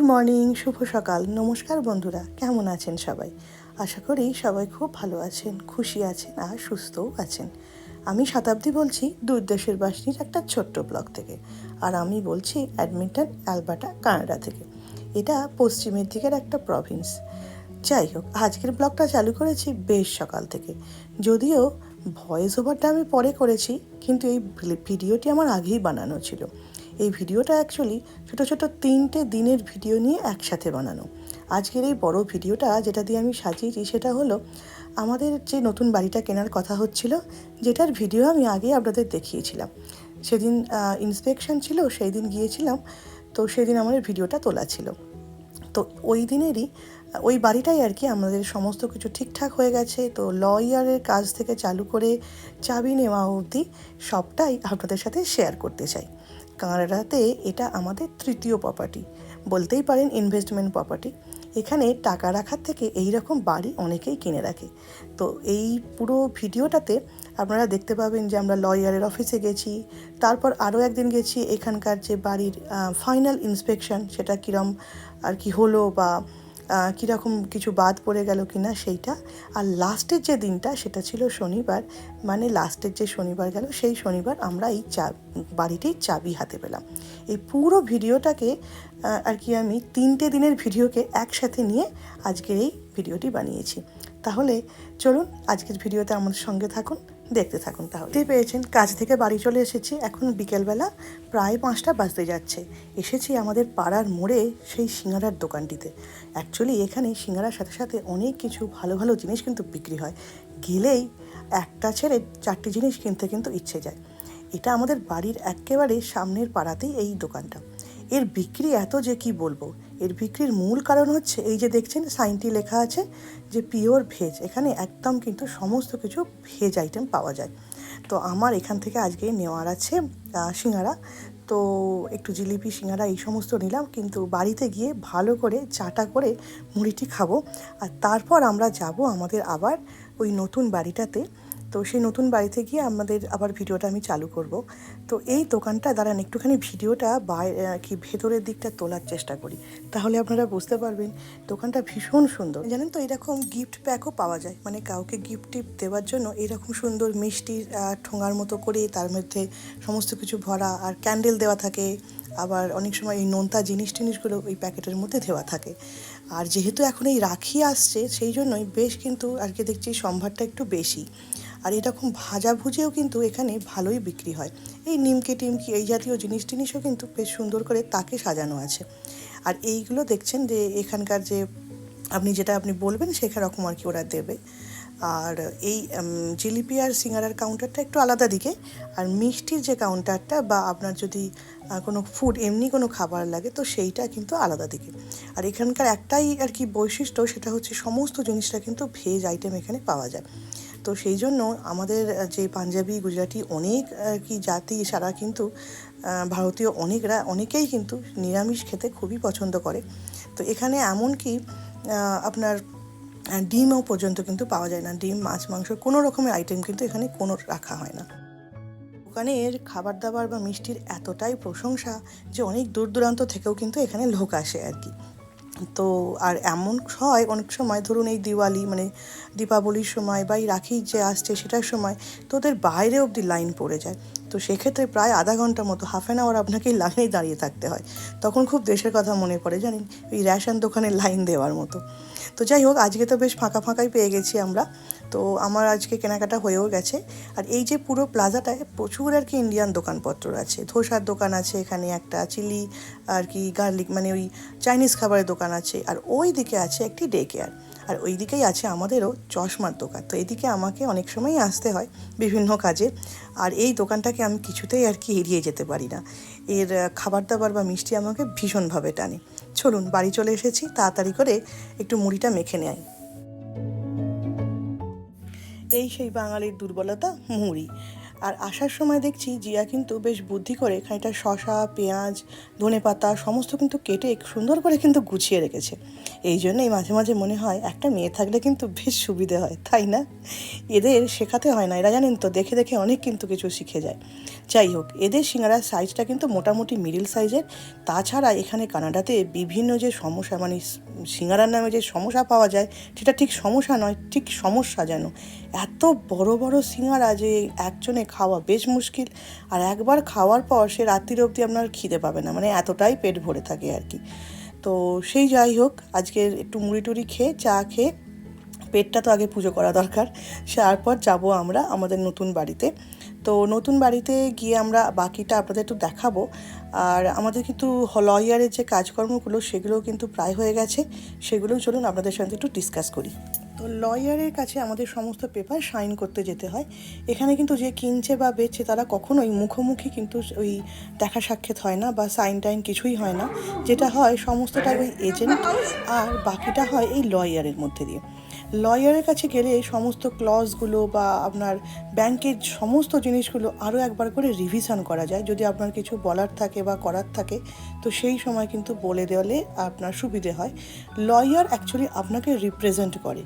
Good morning শুভ সকাল। নমস্কার বন্ধুরা, কেমন আছেন সবাই? আশা করি সবাই খুব ভালো আছেন, খুশি আছেন আর সুস্থও আছেন। আমি শতাব্দী বলছি, দূরদেশের বাসিনীর একটা ছোট্ট ব্লগ থেকে। আর আমি বলছি, অ্যাডমিন্টন, অ্যালবার্টা, কানাডা থেকে। এটা পশ্চিমের দিকের একটা প্রভিন্স যাই হোক, আজকের ব্লগটা চালু করেছি বেশ সকাল থেকে। যদিও ভয়েস ওভারটা আমি পরে করেছি, কিন্তু এই ভিডিওটি আমার আগেই বানানো ছিল। এই ভিডিওটা অ্যাকচুয়ালি ছোটো ছোটো তিনটে দিনের ভিডিও নিয়ে একসাথে বানানো। আজকের এই বড় ভিডিওটা যেটা দিয়ে আমি সাজিয়েছি সেটা হলো আমাদের যে নতুন বাড়িটা কেনার কথা হচ্ছিল, যেটার ভিডিও আমি আগে আপনাদের দেখিয়েছিলাম। সেদিন ইন্সপেকশন ছিল সেই দিন গিয়েছিলাম, তো সেদিন আমাদের ভিডিওটা তোলা ছিল। তো ওই দিনেরই, ওই বাড়িটাই আর কি আমাদের সমস্ত কিছু ঠিকঠাক হয়ে গেছে, তো লয়ারের কাজ থেকে চালু করে চাবি নেওয়া অবধি সবটাই আপনাদের সাথে শেয়ার করতে চাই। কানাডাতে এটা আমাদের তৃতীয় প্রপার্টি বলতেই পারেন ইনভেস্টমেন্ট প্রপার্টি এখানে টাকা রাখার থেকে এই রকম বাড়ি অনেকেই কিনে রাখে। তো এই পুরো ভিডিওটাতে আপনারা দেখতে পাবেন যে আমরা লয়ারের অফিসে গেছি, তারপর আরও একদিন গেছি এখানকার যে বাড়ির ফাইনাল ইন্সপেকশন সেটা কীরম আর কি হলো বা কীরকম কিছু বাদ পড়ে গেল কি না সেইটা। আর লাস্টের যে দিনটা, সেটা ছিল শনিবার। মানে লাস্টের যে শনিবার গেল, সেই শনিবার আমরা এই চা বাড়িটির চাবি হাতে পেলাম। এই পুরো ভিডিওটাকে আর কি আমি তিনটে দিনের ভিডিওকে একসাথে নিয়ে আজকের এই ভিডিওটি বানিয়েছি। তাহলে চলুন আজকের ভিডিওতে আমাদের সঙ্গে থাকুন, দেখতে থাকুন তাহলে। পেয়েছেন, কাজ থেকে বাড়ি চলে এসেছি। এখন বিকেলবেলা প্রায় পাঁচটা বাজতে যাচ্ছে। এসেছি আমাদের পাড়ার মোড়ে সেই সিঙ্গারার দোকানটিতে। অ্যাকচুয়ালি এখানে সিঙ্গারার সাথে সাথে অনেক কিছু ভালো ভালো জিনিস কিন্তু বিক্রি হয়। গেলেই একটা ছেড়ে চারটি জিনিস কিনতে কিন্তু ইচ্ছে যায়। এটা আমাদের বাড়ির একেবারে সামনের পাড়াতেই এই দোকানটা। এর বিক্রি এত যে কি বলব? এর বিক্রির মূল কারণ হচ্ছে এই যে দেখছেন, সাইনটি লেখা আছে যে পিওর ভেজ। এখানে একদম কিন্তু সমস্ত কিছু ভেজ আইটেম পাওয়া যায়। তো আমার এখান থেকে আজকে নেওয়ার আছে সিঙ্গারা। তো একটু জিলিপি, সিঙ্গারা এই সমস্ত নিলাম, কিন্তু বাড়িতে গিয়ে ভালো করে চাটা করে মুড়িটি খাব। আর তারপর আমরা যাব আমাদের আবার ওই নতুন বাড়িটাতে। তো সেই নতুন বাড়িতে গিয়ে আমাদের আবার ভিডিওটা আমি চালু করব। তো এই দোকানটা, দাঁড়ান একটুখানি ভিডিওটা বাইরে কি ভেতরের দিকটা তোলার চেষ্টা করি। তাহলে আপনারা বুঝতে পারবেন দোকানটা ভীষণ সুন্দর। জানেন তো এরকম গিফট প্যাকও পাওয়া যায়। মানে কাউকে গিফট টিপ দেওয়ার জন্য এরকম সুন্দর মিষ্টির ঠোঙার মতো করে তার মধ্যে সমস্ত কিছু ভরা আর ক্যান্ডেল দেওয়া থাকে। আবার অনেক সময় এই নোনতা জিনিস টিনিসগুলো ওই প্যাকেটের মধ্যে দেওয়া থাকে। আর যেহেতু এখন এই রাখি আসছে, সেই জন্যই বেশ কিন্তু আর কি দেখছি সম্ভারটা একটু বেশি। আর এরকম ভাজা ভুজেও কিন্তু এখানে ভালোই বিক্রি হয়। এই নিমকি টিমকি এই জাতীয় জিনিস টিনিসও কিন্তু বেশ সুন্দর করে তাকে সাজানো আছে। আর এইগুলো দেখছেন যে এখানকার যে আপনি যেটা আপনি বলবেন সেরকম আর কি ওরা দেবে। আর এই জিলিপি আর সিঙ্গারার কাউন্টারটা একটু আলাদা দিকে। আর মিষ্টির যে কাউন্টারটা বা আপনার যদি কোনো ফুড এমনি কোনো খাবার লাগে তো সেইটা কিন্তু আলাদা দিকে। আর এখানকার একটাই আর কি বৈশিষ্ট্য সেটা হচ্ছে সমস্ত জিনিসটা কিন্তু ভেজ আইটেম এখানে পাওয়া যায়। তো সেই জন্য আমাদের যে পাঞ্জাবি, গুজরাটি অনেক কি জাতি, সারা কিন্তু ভারতীয় অনেকরা, অনেকেই কিন্তু নিরামিষ খেতে খুবই পছন্দ করে। তো এখানে এমনকি আপনার ডিমও পর্যন্ত কিন্তু পাওয়া যায় না। ডিম, মাছ, মাংস কোনো রকমের আইটেম কিন্তু এখানে কোনো রাখা হয় না। দোকানের খাবার দাবার বা মিষ্টির এতটাই প্রশংসা যে অনেক দূর দূরান্ত থেকেও কিন্তু এখানে লোক আসে আর কি। তো আর এমন হয় অনেক সময়, ধরুন এই দিওয়ালি মানে দীপাবলির সময় বা এই রাখি যে আসছে সেটার সময়, তো ওদের বাইরে অবধি লাইন পড়ে যায়। তো সেক্ষেত্রে প্রায় আধা ঘণ্টা মতো হাফ অ্যান আওয়ার আপনাকে লাইনেই দাঁড়িয়ে থাকতে হয়। তখন খুব দেশের কথা মনে পড়ে, জানেন? ওই রেশন দোকানের লাইন দেওয়ার মতো। তো যাই হোক, আজকে তো বেশ ফাঁকা ফাঁকাই পেয়ে গেছি আমরা। তো আমার আজকে কেনাকাটা হয়েও গেছে। আর এই যে পুরো প্লাজাটায় প্রচুর আর কি ইন্ডিয়ান দোকানপত্র আছে। ধোসার দোকান আছে, এখানে একটা চিলি আর কি গার্লিক মানে ওই চাইনিজ খাবারের দোকান আছে। আর ওই দিকে আছে একটি ডে কেয়ার আর ওই দিকেই আছে আমাদেরও চশমার দোকান। তো এদিকে আমাকে অনেক সময়ই আসতে হয় বিভিন্ন কাজে। আর এই দোকানটাকে আমি কিছুতেই আর কি এড়িয়ে যেতে পারি না। এর খাবার দাবার বা মিষ্টি আমাকে ভীষণভাবে টানে। চলুন, বাড়ি চলে এসেছি, তাড়াতাড়ি করে একটু মুড়িটা মেখে নেয় এই সেই বাঙালির দুর্বলতা, মুড়ি। আর আসার সময় দেখছি জিয়া কিন্তু বেশ বুদ্ধি করে খানিকটা শশা পেঁয়াজ, ধনে পাতা সমস্ত কিন্তু কেটে সুন্দর করে কিন্তু গুছিয়ে রেখেছে। এই জন্যই মাঝে মাঝে মনে হয় একটা মেয়ে থাকলে কিন্তু বেশ সুবিধে হয়, তাই না? এদের শেখাতে হয় না, এরা জানেন তো, দেখে দেখে অনেক কিন্তু কিছু শিখে যায়। যাই হোক এদের সিঙ্গারার সাইজটা কিন্তু মোটামুটি মিডিল সাইজের তাছাড়া এখানে কানাডাতে বিভিন্ন যে সমস্যা মানে সিঙ্গারার নামে যে সমস্যা পাওয়া যায়, সেটা ঠিক সমস্যা নয়, ঠিক সমস্যা যেন। এত বড় বড় সিঙ্গারা যে একজনে খাওয়া বেশ মুশকিল, আর একবার খাওয়ার পর সে রাত্রির অবধি আপনার খিদে পাবে না মানে এতটাই পেট ভরে থাকে আর কি। তো সেই যাই হোক, আজকে একটু মুড়ি টুড়ি খেয়ে, চা খেয়ে, পেটটা তো আগে পুজো করা দরকার, তারপর যাব আমরা আমাদের নতুন বাড়িতে। তো নতুন বাড়িতে গিয়ে আমরা বাকিটা আপনাদের একটু দেখাবো। আর আমাদের কিন্তু লয়ারের যে কাজকর্মগুলো সেগুলো কিন্তু প্রায় হয়ে গেছে। সেগুলো চলুন আপনাদের সঙ্গে একটু ডিসকাস করি। তো লয়ারের কাছে আমাদের সমস্ত পেপার সাইন করতে যেতে হয়। এখানে কিন্তু যে কিনছে বা বেচছে, তারা কখনোই মুখোমুখি কিন্তু ওই দেখা সাক্ষাৎ হয় না বা সাইন টাইন কিছুই হয় না। যেটা হয়, সমস্তটা ওই এজেন্ট আর বাকিটা হয় এই লয়ারের মধ্যে দিয়ে। লয়ারের কাছে গেলে সমস্ত ক্লজগুলো বা আপনার ব্যাংকের সমস্ত জিনিসগুলো আরও একবার করে রিভিশন করা যায়। যদি আপনার কিছু বলার থাকে বা করার থাকে, তো সেই সময় কিন্তু বলে দেওয়ালে আপনার সুবিধে হয়। লয়ার অ্যাকচুয়ালি আপনাকে রিপ্রেজেন্ট করে।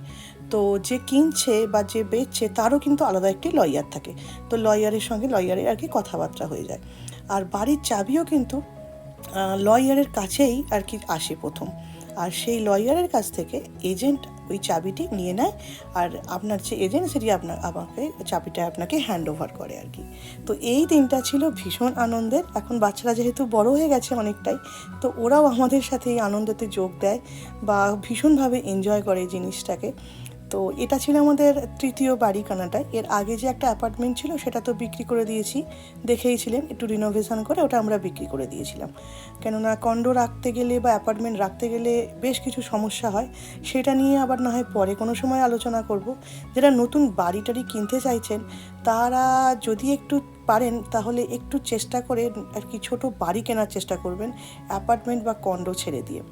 তো যে কিনছে বা যে বেচছে, তারও কিন্তু আলাদা একটি লয়ার থাকে। তো লয়ারের সঙ্গে লয়ারের আর কি কথাবার্তা হয়ে যায়। আর বাড়ির চাবিও কিন্তু লয়ারের কাছেই আর কি আসে প্রথম। আর সেই লয়ারের কাছ থেকে এজেন্ট ওই চাবিটি নিয়ে নেয় আর আপনার যে এজেন্ট সেটি আপনার, আমাকে চাবিটা আপনাকে হ্যান্ড ওভার করে আর কি। তো এই দিনটা ছিল ভীষণ আনন্দের। এখন বাচ্চারা যেহেতু বড় হয়ে গেছে অনেকটাই, তো ওরাও আমাদের সাথে এই আনন্দতে যোগ দেয় বা ভীষণভাবে এনজয় করে জিনিসটাকে। তো এটা ছিল আমাদের তৃতীয় বাড়ি কানাডায় এর আগে যে একটা অ্যাপার্টমেন্ট ছিল, সেটা তো বিক্রি করে দিয়েছি। দেখেইছিলেন, একটু রিনোভেশন করে ওটা আমরা বিক্রি করে দিয়েছিলাম। কেননা কন্ডো রাখতে গেলে বা অ্যাপার্টমেন্ট রাখতে গেলে বেশ কিছু সমস্যা হয়। সেটা নিয়ে আবার না হয় পরে কোনো সময় আলোচনা করব। যারা নতুন বাড়ি টাড়ি কিনতে চাইছেন, তারা যদি একটু পারেন, তাহলে একটু চেষ্টা করে আর কি ছোটো বাড়ি কেনার চেষ্টা করবেন অ্যাপার্টমেন্ট বা কন্ডো ছেড়ে দিয়ে।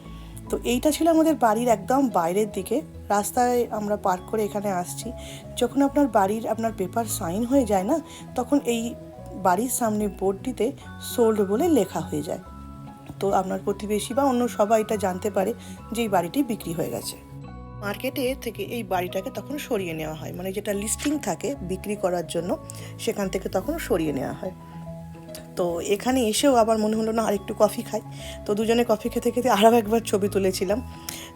তো এইটা ছিল আমাদের বাড়ির একদম বাইরের দিকে। রাস্তায় আমরা পার্ক করে এখানে আসছি। যখন আপনার বাড়ির আপনার পেপার সাইন হয়ে যায় না, তখন এই বাড়ির সামনে বোর্ডটিতে সোল্ড বলে লেখা হয়ে যায়। তো আপনার প্রতিবেশী বা অন্য সবাই এটা জানতে পারে যে এই বাড়িটি বিক্রি হয়ে গেছে। মার্কেটে থেকে এই বাড়িটাকে তখন সরিয়ে নেওয়া হয়। মানে যেটা লিস্টিং থাকে বিক্রি করার জন্য, সেখান থেকে তখন সরিয়ে নেওয়া হয়। তো এখানে এসেও আবার মনে হলো না আরেকটু কফি খাই। তো দুজনে কফি খেতে খেতে আরও একবার ছবি তুলেছিলাম।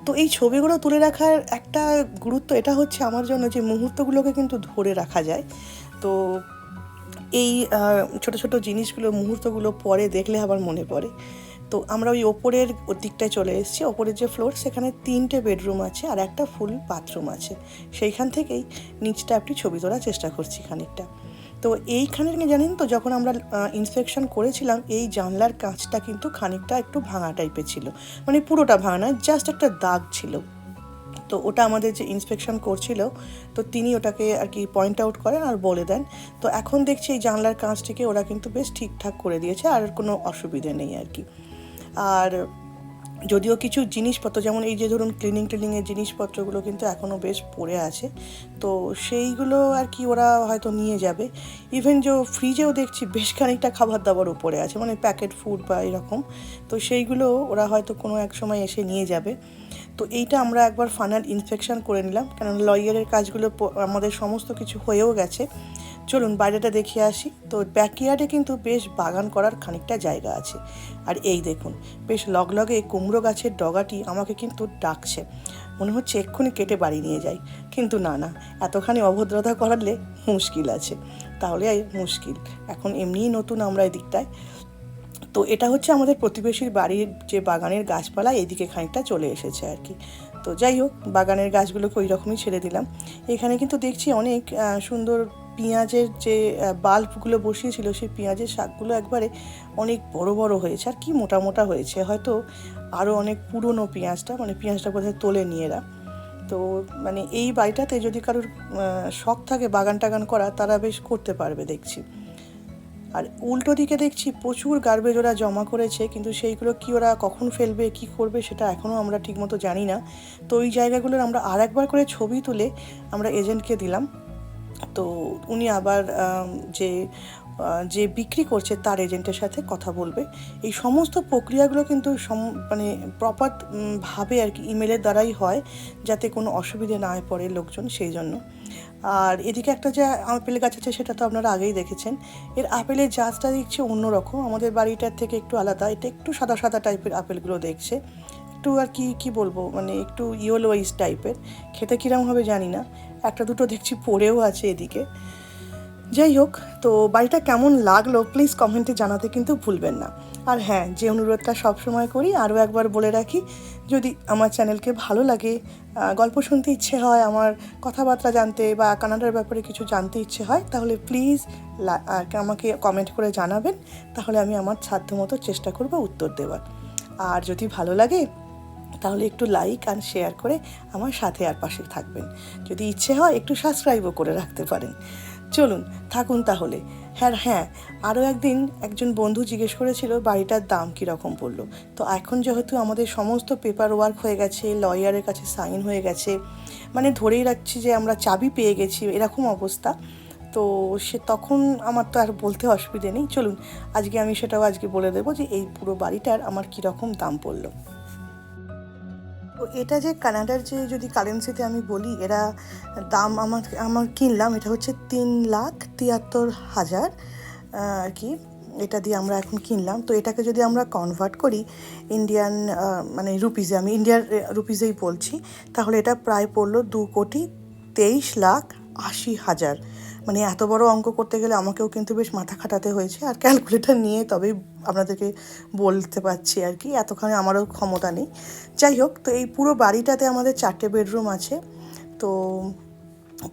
তো এই ছবিগুলো তুলে রাখার একটা গুরুত্ব এটা হচ্ছে আমার জন্য যে মুহূর্তগুলোকে কিন্তু ধরে রাখা যায়। তো এই ছোট ছোট জিনিসগুলো, মুহূর্তগুলো পরে দেখলে আবার মনে পড়ে। তো আমরা ওই ওপরের দিকটায় চলে এসেছি। ওপরের যে ফ্লোর, সেখানে তিনটে বেডরুম আছে আর একটা ফুল বাথরুম আছে। সেইখান থেকেই নিচটা একটি ছবি তোলার চেষ্টা করছি খানিকটা। তো এইখানে জানেন তো, যখন আমরা ইন্সপেকশন করেছিলাম, এই জানলার কাঁচটা কিন্তু খানিকটা একটু ভাঙা টাইপের ছিল। মানে পুরোটা ভাঙা নয় জাস্ট একটা দাগ ছিল। তো ওটা আমাদের যে ইন্সপেকশন করছিল, তো তিনি ওটাকে আর কি পয়েন্ট আউট করেন আর বলে দেন। তো এখন দেখছি এই জানলার কাঁচটিকে ওরা কিন্তু বেশ ঠিকঠাক করে দিয়েছে, আর কোনো অসুবিধে নেই আর কি। আর যদিও কিছু জিনিসপত্র, যেমন এই যে ধরুন ক্লিনিং টিলিংয়ের জিনিসপত্রগুলো কিন্তু এখনও বেশ পড়ে আছে। তো সেইগুলো আর কি ওরা হয়তো নিয়ে যাবে। ইভেন যে ফ্রিজেও দেখছি বেশ খানিকটা খাবার দাবার উপরে আছে মানে প্যাকেট ফুড বা এরকম। তো সেইগুলো ওরা হয়তো কোনো এক সময় এসে নিয়ে যাবে। তো এইটা আমরা একবার ফাইনাল ইন্সপেকশন করে নিলাম। কারণ লয়ারের কাজগুলো আমাদের সমস্ত কিছু হয়েও গেছে। চলুন বাইরেটা দেখে আসি। তো ব্যাকইয়ার্ডে কিন্তু বেশ বাগান করার খানিকটা জায়গা আছে। আর এই দেখুন, বেশ লগলগে কুমড়ো গাছের ডগাটি আমাকে কিন্তু ডাকছে। মনে হচ্ছে এক্ষুনি কেটে বাড়ি নিয়ে যাই। কিন্তু না না, এতখানি অভদ্রতা করালে মুশকিল আছে। তাহলে মুশকিল। এখন এমনিই নতুন আমরা এদিকটায়। তো এটা হচ্ছে আমাদের প্রতিবেশীর বাড়ির যে বাগানের গাছপালা, এদিকে খানিকটা চলে এসেছে আর কি। তো যাই হোক, বাগানের গাছগুলোকে ওই রকমই ছেড়ে দিলাম। এখানে কিন্তু দেখছি অনেক সুন্দর পেঁয়াজের যে বাল্বগুলো বসিয়েছিল, সেই পেঁয়াজের শাকগুলো একবারে অনেক বড় বড় হয়েছে। আর কি মোটা মোটা হয়েছে? হয়তো আরও অনেক পুরনো পেঁয়াজটা মানে পেঁয়াজটা বোধহয় তোলে নিয়ে এরা। তো মানে এই বাড়িটাতে যদি কারোর শখ থাকে বাগান টাগান করা, তারা বেশ করতে পারবে দেখছি। আর উল্টো দিকে দেখছি প্রচুর গার্বেজ ওরা জমা করেছে, কিন্তু সেইগুলো কি ওরা কখন ফেলবে, কি করবে, সেটা এখনও আমরা ঠিকমতো জানি না। তো ওই জায়গাগুলোর আমরা আর একবার করে ছবি তুলে আমরা এজেন্টকে দিলাম। তো উনি আবার যে যে বিক্রি করছে তার এজেন্টের সাথে কথা বলবে। এই সমস্ত প্রক্রিয়াগুলো কিন্তু সম মানে প্রপার ভাবে আর কি ইমেলের দ্বারাই হয়, যাতে কোনো অসুবিধে না পড়ে লোকজন সেই জন্য। আর এদিকে একটা যে আপেল গাছ আছে সেটা তো আপনারা আগেই দেখেছেন। এর আপেলের জাতটা দেখছি অন্যরকম। আমাদের বাড়িটার থেকে একটু আলাদা। এটা একটু সাদা সাদা টাইপের আপেলগুলো দেখছে। একটু আর কি কি বলব মানে একটু ইয়েলোইস টাইপের। খেতে কিরম হবে জানি না। একটা দুটো দেখছি পড়েও আছে এদিকে। যাই হোক, তো বাড়িটা কেমন লাগল প্লিজ কমেন্টে জানাতে কিন্তু ভুলবেন না। আর হ্যাঁ যে অনুরোধটা সবসময় করি, আরও একবার বলে রাখি, যদি আমার চ্যানেলকে ভালো লাগে গল্প শুনতে ইচ্ছে হয়, আমার কথাবার্তা জানতে বা কানাডার ব্যাপারে কিছু জানতে ইচ্ছে হয়, তাহলে প্লিজ আমাকে কমেন্ট করে জানাবেন। তাহলে আমি আমার সাধ্য মতো চেষ্টা করব উত্তর দেওয়ার। আর যদি ভালো লাগে তাহলে একটু লাইক আর শেয়ার করে আমার সাথে আর পাশে থাকবেন। যদি ইচ্ছে হয় একটু সাবস্ক্রাইবও করে রাখতে পারেন। চলুন, থাকুন তাহলে। হ্যাঁ হ্যাঁ আরও একদিন একজন বন্ধু জিজ্ঞেস করেছিল, বাড়িটার দাম কীরকম পড়ল? তো এখন যেহেতু আমাদের সমস্ত পেপার ওয়ার্ক হয়ে গেছে লয়ারের কাছে সাইন হয়ে গেছে মানে ধরেই রাখছি যে আমরা চাবি পেয়ে গেছি, এরকম অবস্থা। তো সে তখন আমার তো আর বলতে অসুবিধে নেই। চলুন, আজকে আমি সেটাও আজকে বলে দেবো যে এই পুরো বাড়িটার আমার কীরকম দাম পড়ল। তো এটা যে কানাডার যে যদি কারেন্সিতে আমি বলি, এরা দাম আমার আমার কিনলাম এটা হচ্ছে তিন লাখ তিয়াত্তর হাজার আর কি। এটা দিয়ে আমরা এখন কিনলাম। তো এটাকে যদি আমরা কনভার্ট করি ইন্ডিয়ান মানে রুপিজে আমি ইন্ডিয়ার রুপিজেই বলছি, তাহলে এটা প্রায় পড়ল দু কোটি তেইশ লাখ আশি হাজার। মানে এত বড় অঙ্ক করতে গেলে আমাকেও কিন্তু বেশ মাথা খাটাতে হয়েছে। আর ক্যালকুলেটর নিয়ে তবেই আপনাদেরকে বলতে পারছি আর কি, এতখানি আমারও ক্ষমতা নেই। যাই হোক, তো এই পুরো বাড়িটাতে আমাদের চারটে বেডরুম আছে। তো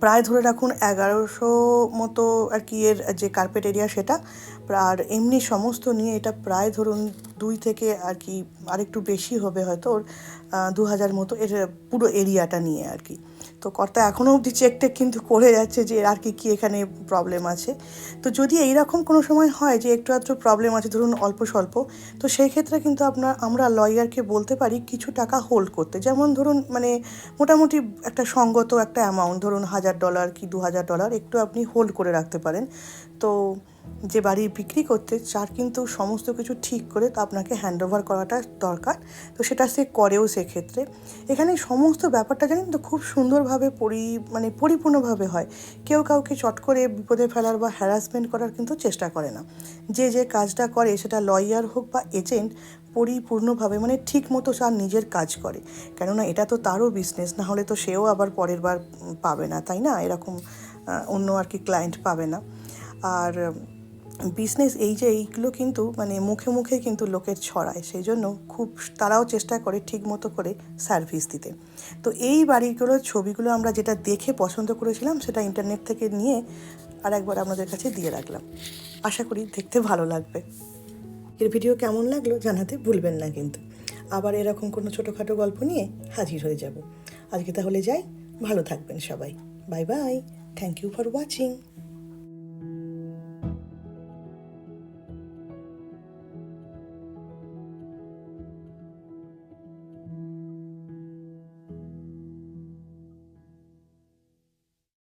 প্রায় ধরে রাখুন এগারোশো মতো আর কি এর যে কার্পেট এরিয়া সেটা। আর এমনি সমস্ত নিয়ে এটা প্রায় ধরুন দুই থেকে আর কি আরেকটু বেশি হবে হয়তো, ওর দু হাজার মতো এর পুরো এরিয়াটা নিয়ে আর কি। তো কর্তা এখনও অবধি চেক টেক কিন্তু করে যাচ্ছে যে আর কি, কী এখানে প্রবলেম আছে। তো যদি এইরকম কোনো সময় হয় যে একটু আধটু প্রবলেম আছে, ধরুন অল্প স্বল্প, তো সেই ক্ষেত্রে কিন্তু আপনার, আমরা লয়ারকে বলতে পারি কিছু টাকা হোল্ড করতে। যেমন ধরুন মানে মোটামুটি একটা সঙ্গত একটা অ্যামাউন্ট ধরুন হাজার ডলার কি দু হাজার ডলার একটু আপনি হোল্ড করে রাখতে পারেন। তো যে বাড়ি বিক্রি করতে চার কিন্তু সমস্ত কিছু ঠিক করে তো আপনাকে হ্যান্ড ওভার করাটা দরকার। তো সেটা সে করেও সেক্ষেত্রে। এখানে সমস্ত ব্যাপারটা জানেন তো খুব সুন্দরভাবে পরি মানে পরিপূর্ণভাবে হয়। কেউ কাউকে চট করে বিপদে ফেলার বা হ্যারাসমেন্ট করার কিন্তু চেষ্টা করে না। যে যে কাজটা করে, সেটা লয়ার হোক বা এজেন্ট পরিপূর্ণভাবে মানে ঠিক মতো তার নিজের কাজ করে। কেননা এটা তো তারও বিজনেস না হলে তো সেও আবার পরের বার পাবে না, তাই না? এরকম অন্য আর কি ক্লায়েন্ট পাবে না। আর বিজনেস এই যে এইগুলো কিন্তু মানে মুখে মুখে কিন্তু লোকের ছড়ায় সেই জন্য খুব তারাও চেষ্টা করে ঠিক মতো করে সার্ভিস দিতে। তো এই বাড়িগুলোর ছবিগুলো আমরা যেটা দেখে পছন্দ করেছিলাম, সেটা ইন্টারনেট থেকে নিয়ে আর একবার আপনাদের কাছে দিয়ে রাখলাম। আশা করি দেখতে ভালো লাগবে। এর ভিডিও কেমন লাগল জানাতে ভুলবেন না কিন্তু। আবার এরকম কোনো ছোটোখাটো গল্প নিয়ে হাজির হয়ে যাব। আজকে তাহলে যাই, ভালো থাকবেন সবাই। Bye bye thank you for watching